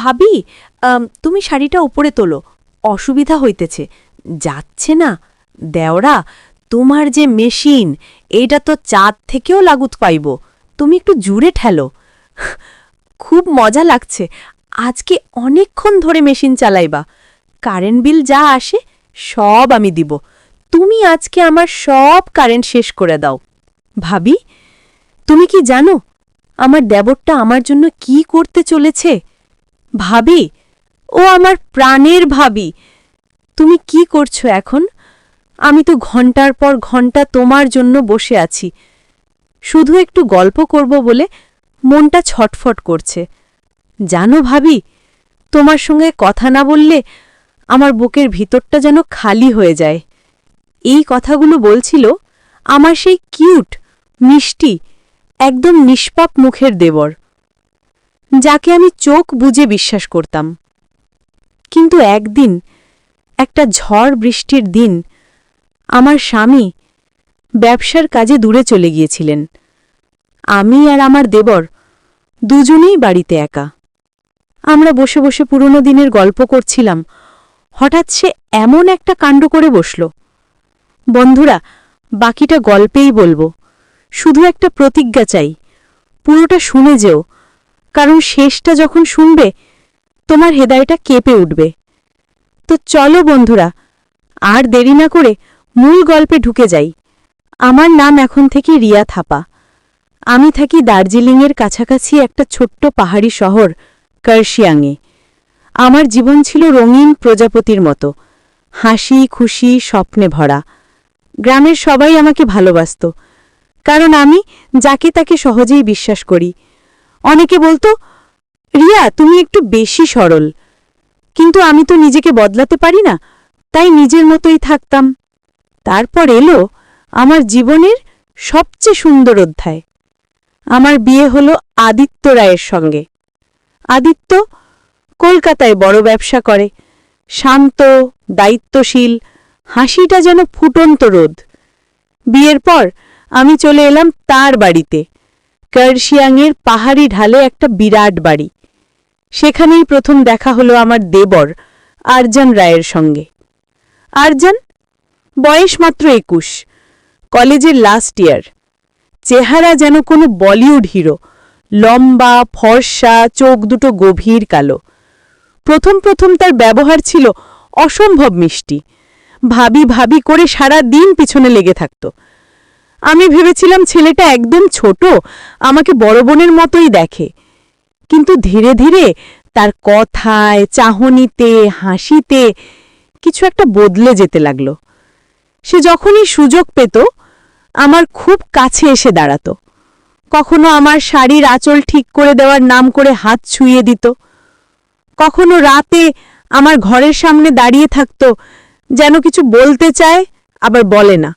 ভাবি তুমি শাড়িটা উপরে তোলো। অসুবিধা হইতেছে। যাচ্ছে না। দেওরা, তোমার যে মেশিন, এইটা তো চাঁদ থেকেও লাগুত পাইব। তুমি একটু জুড়ে ঠেলো। খুব মজা লাগছে। আজকে অনেকক্ষণ ধরে মেশিন চালাইবা। কারেন্ট বিল যা আসে, সব আমি দিব। তুমি আজকে আমার সব কারেন্ট শেষ করে দাও। ভাবি, তুমি কি জানো? আমার দেবরটা আমার জন্য কি করতে চলেছে? ভাবি, ও আমার প্রাণের ভাবি। তুমি কি করছ এখন? আমি তো ঘণ্টার পর ঘণ্টা তোমার জন্য বসে আছি। শুধু একটু গল্প করব বলে মনটা ছটফট করছে। জানো ভাবি, তোমার সঙ্গে কথা না বললে আমার বুকের ভিতরটা যেন খালি হয়ে যায়। এই কথাগুলো বলছিল আমার সেই কিউট, মিষ্টি, একদম নিষ্পাপ মুখের দেবর। যাকে আমি চোখ বুজে বিশ্বাস করতাম। কিন্তু একদিন, একটা ঝড় বৃষ্টির দিন, আমার স্বামী ব্যবসার কাজে দূরে চলে গিয়েছিলেন। আমি আর আমার দেবর দুজনেই বাড়িতে একা। আমরা বসে বসে পুরনো দিনের গল্প করছিলাম। হঠাৎ সে এমন একটা কাণ্ড করে বসল। বন্ধুরা, বাকিটা গল্পেই বলব। শুধু একটা প্রতিজ্ঞা চাই। পুরোটা শুনে যেও। কারণ শেষটা যখন শুনবে, তোমার হেদায়টা কেঁপে উঠবে। তো চলো বন্ধুরা, আর দেরি না করে মূল গল্পে ঢুকে যাই। আমার নাম এখন থেকে রিয়া থাপা। আমি থাকি দার্জিলিংয়ের কাছাকাছি একটা ছোট্ট পাহাড়ি শহর, কার্শিয়াংয়ে। আমার জীবন ছিল রঙিন প্রজাপতির মতো। হাসি, খুশি, স্বপ্নে ভরা। গ্রামের সবাই আমাকে ভালোবাসত। কারণ আমি যাকে তাকে সহজেই বিশ্বাস করি। অনেকে বলতো, রিয়া, তুমি একটু বেশি সরল। কিন্তু আমি তো নিজেকে বদলাতে পারি না, তাই নিজের মতোই থাকতাম। তারপর এলো আমার জীবনের সবচেয়ে সুন্দর অধ্যায়। আমার বিয়ে হলো আদিত্য রায়ের সঙ্গে। আদিত্য কলকাতায় বড় ব্যবসা করে, শান্ত, দায়িত্বশীল, হাসিটা যেন ফুটন্ত রোদ বিয়ের পর আমি চলে এলাম তার বাড়িতে। কার্শিয়াংয়ের পাহাড়ি ঢালে একটা বিরাট বাড়ি। সেখানেই প্রথম দেখা হলো আমার দেবর, আরজান রায়ের সঙ্গে। আরজান, বয়স মাত্র একুশ, কলেজের লাস্ট ইয়ার চেহারা যেন কোনো বলিউড হিরো, লম্বা, ফর্সা, চোখ দুটো গভীর কালো। প্রথম প্রথম তার ব্যবহার ছিল অসম্ভব মিষ্টি। ভাবি ভাবি করে সারা দিন পিছনে লেগে থাকত। আমি ভেবেছিলাম ছেলেটা একদম ছোট, আমাকে বড় বোনের মতোই দেখে। কিন্তু ধীরে ধীরে তার কথায়, চাহনিতে, হাসিতে কিছু একটা বদলে যেতে লাগল। সে যখনই সুযোগ পেত, আমার খুব কাছে এসে দাঁড়াত। কখনো আমার শাড়ির আঁচল ঠিক করে দেওয়ার নাম করে হাত ছুঁয়ে দিত। কখনো রাতে আমার ঘরের সামনে দাঁড়িয়ে থাকত, যেন কিছু বলতে চায়, আবার বলে না।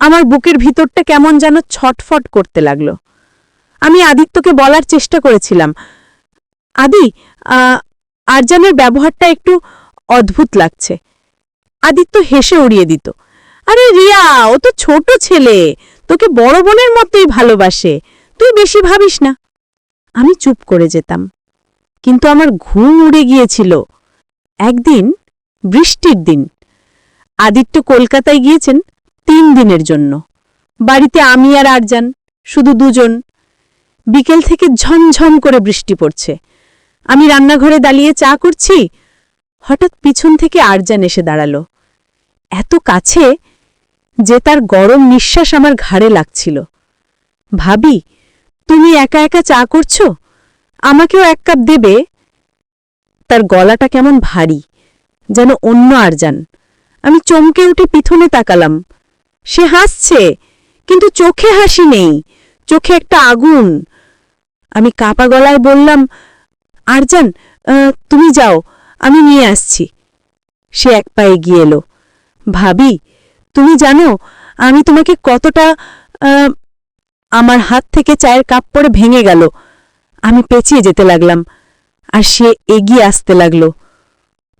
আমার বুকের ভিতরটা কেমন যেন ছটফট করতে লাগল। আমি আদিত্যকে বলার চেষ্টা করেছিলাম। আদি আরজানের ব্যবহারটা একটু অদ্ভুত লাগছে। আদিত্য হেসে উড়িয়ে দিত। আরে রিয়া, ও তো ছোট ছেলে। তোকে বড় বোনের মতোই ভালোবাসে। তুই বেশি ভাবিস না। আমি চুপ করে যেতাম। কিন্তু আমার ঘুম উড়ে গিয়েছিল। একদিন, বৃষ্টির দিন। আদিত্য কলকাতায় গিয়েছেন। তিন দিনের জন্য। বাড়িতে আমি আর আরজান, শুধু দুজন। বিকেল থেকে ঝমঝম করে বৃষ্টি পড়ছে। আমি রান্নাঘরে দাঁড়িয়ে চা করছি। হঠাৎ পিছন থেকে আরজান এসে দাঁড়াল। এত কাছে যে তার গরম নিঃশ্বাস আমার ঘাড়ে লাগছিল। ভাবি, তুমি একা একা চা করছ? আমাকেও এক কাপ দেবে? তার গলাটা কেমন ভারী, যেন অন্য আরজান। আমি চমকে উঠে পিছনে তাকালাম। সে হাসছে, কিন্তু চোখে হাসি নেই, চোখে একটা আগুন। আমি কাপা গলায় বললাম, আরজান তুমি যাও, আমি নিয়ে আসছি। সে এক পায়ে গিয়ে এলো, ভাবি, তুমি জানো, আমি তোমাকে কতটা আমার হাত থেকে চায়ের কাপ পরে ভেঙে গেল। আমি পেঁচিয়ে যেতে লাগলাম, আর সে এগিয়ে আসতে লাগল।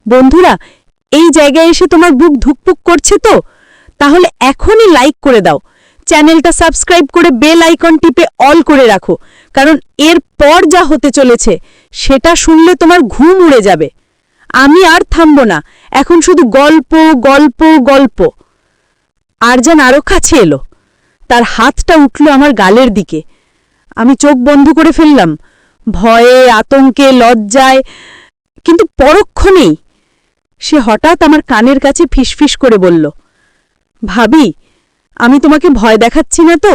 বন্ধুরা, এই জায়গায় এসে তোমার বুক ধুকপুক করছে তো? তাহলে এখনই লাইক করে দাও। চ্যানেলটা সাবস্ক্রাইব করে বেল আইকন টিপে অল করে রাখো। কারণ এর পর যা হতে চলেছে, সেটা শুনলে তোমার ঘুম উড়ে যাবে। আমি আর থামব না। এখন শুধু গল্প গল্প গল্প। আরও কাছে এলো। তার হাতটা উঠল আমার গালের দিকে। আমি চোখ বন্ধ করে ফেললাম। ভয়ে, আতঙ্কে, লজ্জায়, কিন্তু পরক্ষণেই সে হঠাৎ আমার কানের কাছে ফিসফিস করে বলল ভাবি, আমি তোমাকে ভয় দেখাচ্ছি না তো?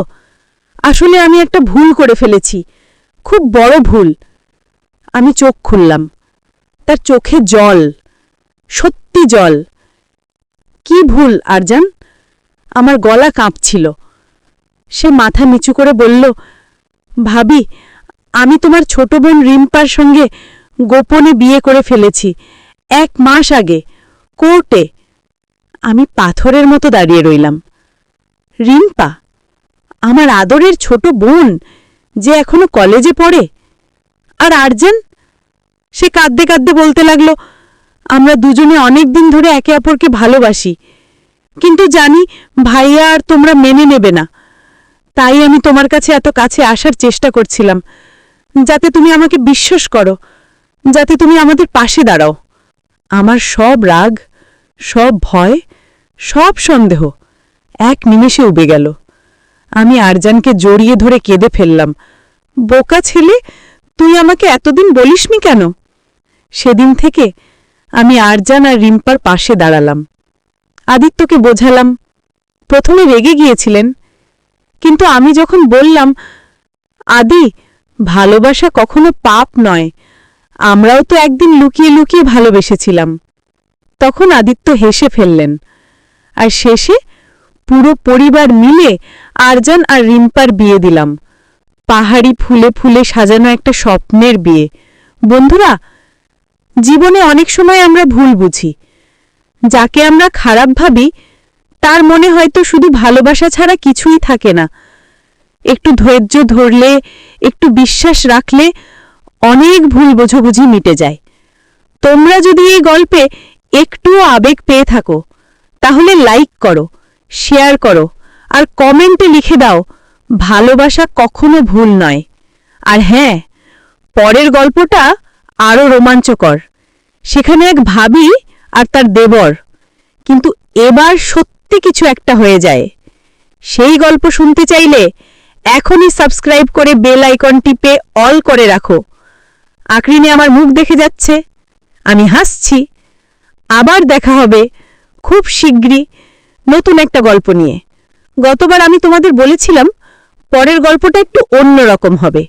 আসলে আমি একটা ভুল করে ফেলেছি, খুব বড় ভুল। আমি চোখ খুললাম, তার চোখে জল, সত্যি জল। কি ভুল, আরজান? আমার গলা কাঁপছিল। সে মাথা নিচু করে বলল, ভাবি, আমি তোমার ছোট বোন রিম্পার সঙ্গে গোপনে বিয়ে করে ফেলেছি, এক মাস আগে, কোর্টে। আমি পাথরের মতো দাঁড়িয়ে রইলাম। রিম্পা, আমার আদরের ছোট বোন যে এখনও কলেজে পড়ে, আর আর্জেন? সে কাঁদতে কাঁদতে বলতে লাগল, আমরা দুজনে অনেক দিন ধরে একে অপরকে ভালোবাসি, কিন্তু জানি ভাইয়া আর তোমরা মেনে নেবে না। তাই আমি তোমার কাছে এত কাছে আসার চেষ্টা করছিলাম। যাতে তুমি আমাকে বিশ্বাস করো, যাতে তুমি আমাদের পাশে দাঁড়াও। আমার সব রাগ, সব ভয় সব সন্দেহ। এক নিমেষে উবে গেল। আমি আরজানকে জড়িয়ে ধরে কেঁদে ফেললাম। বোকা ছেলে, তুই আমাকে এতদিন বলিসনি কেন? সেদিন থেকে আমি আরজান আর রিম্পার পাশে দাঁড়ালাম। আদিত্যকে বোঝালাম, প্রথমে রেগে গিয়েছিলেন, কিন্তু আমি যখন বললাম, আদি, ভালোবাসা কখনো পাপ নয়, আমরাও তো একদিন লুকিয়ে লুকিয়ে ভালোবেসেছিলাম। তখন আদিত্য হেসে ফেললেন আর শেষে পুরো পরিবার মিলে আরজান আর রিম্পার বিয়ে দিলাম। পাহাড়ি ফুলে ফুলে সাজানো একটা স্বপ্নের বিয়ে। বন্ধুরা, জীবনে অনেক সময় আমরা ভুল বুঝি। যাকে আমরা খারাপ ভাবি, তার মনে হয়তো শুধু ভালোবাসা ছাড়া কিছুই থাকে না। একটু ধৈর্য ধরলে, একটু বিশ্বাস রাখলে অনেক ভুল বোঝাবুঝি মিটে যায়। তোমরা যদি এই গল্পে একটুও আবেগ পেয়ে থাকো তাহলে লাইক করো শেয়ার করো, আর কমেন্টে লিখে দাও, ভালোবাসা কখনো ভুল নয়। আর হ্যাঁ পরের গল্পটা আরও রোমাঞ্চকর। সেখানে এক ভাবি আর তার দেবর। কিন্তু এবার সত্যি কিছু একটা হয়ে যায়। সেই গল্প শুনতে চাইলে এখনই সাবস্ক্রাইব করে বেল আইকন টিপে অল করে রাখো। আকরিনে আমার মুখ দেখে যাচ্ছে। আমি হাসছি। আবার দেখা হবে খুব শিগগিরই নতুন একটা গল্প নিয়ে। গতবার আমি তোমাদের বলেছিলাম, পরের গল্পটা একটু অন্যরকম হবে।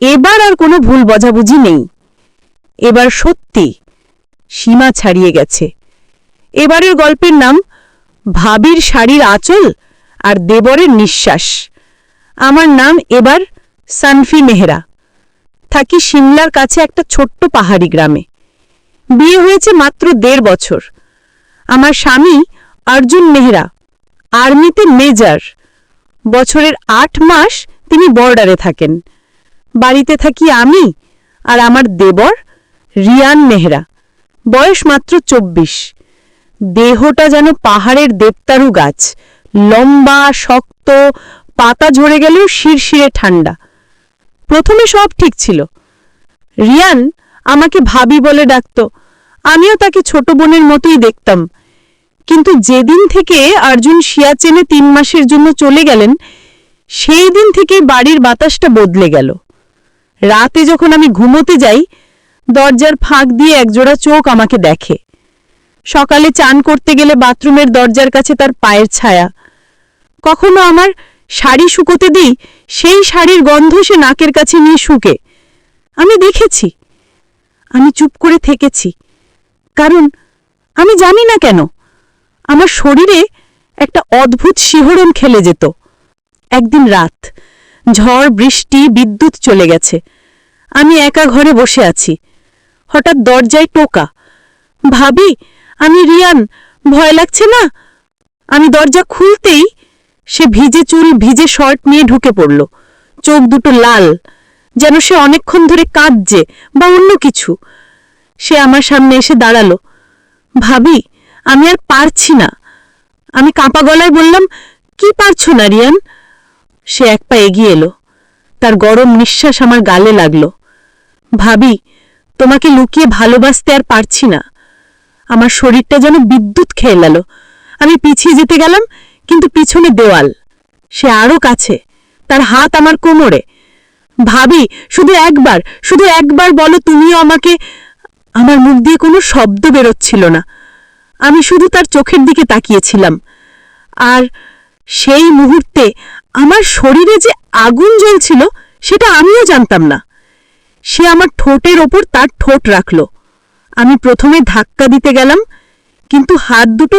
এবার আর কোনো ভুল বোঝাবুঝি নেই। এবার সত্যি সীমা ছাড়িয়ে গেছে। এবারের গল্পের নাম, ভাবির শাড়ির আঁচল আর দেবরের নিঃশ্বাস। আমার নাম এবার সানফি মেহরা। থাকি সিমলার কাছে একটা ছোট্ট পাহাড়ি গ্রামে। বিয়ে হয়েছে মাত্র দেড় বছর। আমার স্বামী অর্জুন মেহরা, আর্মিতে মেজর। বছরের আট মাস তিনি বর্ডারে থাকেন। বাড়িতে থাকি আমি আর আমার দেবর রিয়ান মেহরা। বয়স মাত্র চব্বিশ। দেহটা যেন পাহাড়ের দেবতারু গাছ। লম্বা, শক্ত, পাতা ঝরে গেলেও শিরশিরে ঠান্ডা। প্রথমে সব ঠিক ছিল। রিয়ান আমাকে ভাবি বলে ডাকত। আমিও তাকে ছোট বোনের মতোই দেখতাম। কিন্তু যেদিন থেকে অর্জুন সিয়াচেনে তিন মাসের জন্য চলে গেলেন, সেই দিন থেকে বাড়ির বাতাসটা বদলে গেল। রাতে যখন আমি ঘুমোতে যাই, দরজার ফাঁক দিয়ে একজোড়া চোখ আমাকে দেখে। সকালে চান করতে গেলে বাথরুমের দরজার কাছে তার পায়ের ছায়া। কখনো আমার শাড়ি শুকোতে দিই, সেই শাড়ির গন্ধ সে নাকের কাছে নিয়ে শুকে। আমি দেখেছি। আমি চুপ করে থেকেছি। কারণ আমি জানি না কেন আমার শরীরে একটা অদ্ভুত শিহরণ খেলে যেত। একদিন রাত, ঝড়, বৃষ্টি, বিদ্যুৎ চলে গেছে। আমি একা ঘরে বসে আছি। হঠাৎ দরজায় টোকা। ভাবি, আমি রিয়ান, ভয় লাগছে না? আমি দরজা খুলতেই সে ভিজে চুল, ভিজে শর্ট নিয়ে ঢুকে পড়ল। চোখ দুটো লাল, যেন সে অনেকক্ষণ ধরে কাঁদছে বা অন্য কিছু। সে আমার সামনে এসে দাঁড়াল। ভাবি আমি আর পারছি না। আমি কাঁপা গলায় বললাম, কি পারছ না, রিয়ান? সে এক পা এগিয়ে এলো। তার গরম নিঃশ্বাস আমার গালে লাগল। ভাবি, তোমাকে লুকিয়ে ভালোবাসতে আর পারছি না। আমার শরীরটা যেন বিদ্যুৎ খেয়ে গেল। আমি পিছিয়ে যেতে গেলাম, কিন্তু পিছনে দেওয়াল। সে আরও কাছে। তার হাত আমার কোমরে। ভাবি, শুধু একবার শুধু একবার বলো তুমিও আমাকে, আমার মুখ দিয়ে কোনো শব্দ বেরোচ্ছিল না। আমি শুধু তার চোখের দিকে তাকিয়েছিলাম। আর সেই মুহূর্তে আমার শরীরে যে আগুন জ্বলছিল, সেটা আমিও জানতাম না। সে আমার ঠোঁটের ওপর তার ঠোঁট রাখল। আমি প্রথমে ধাক্কা দিতে গেলাম, কিন্তু হাত দুটো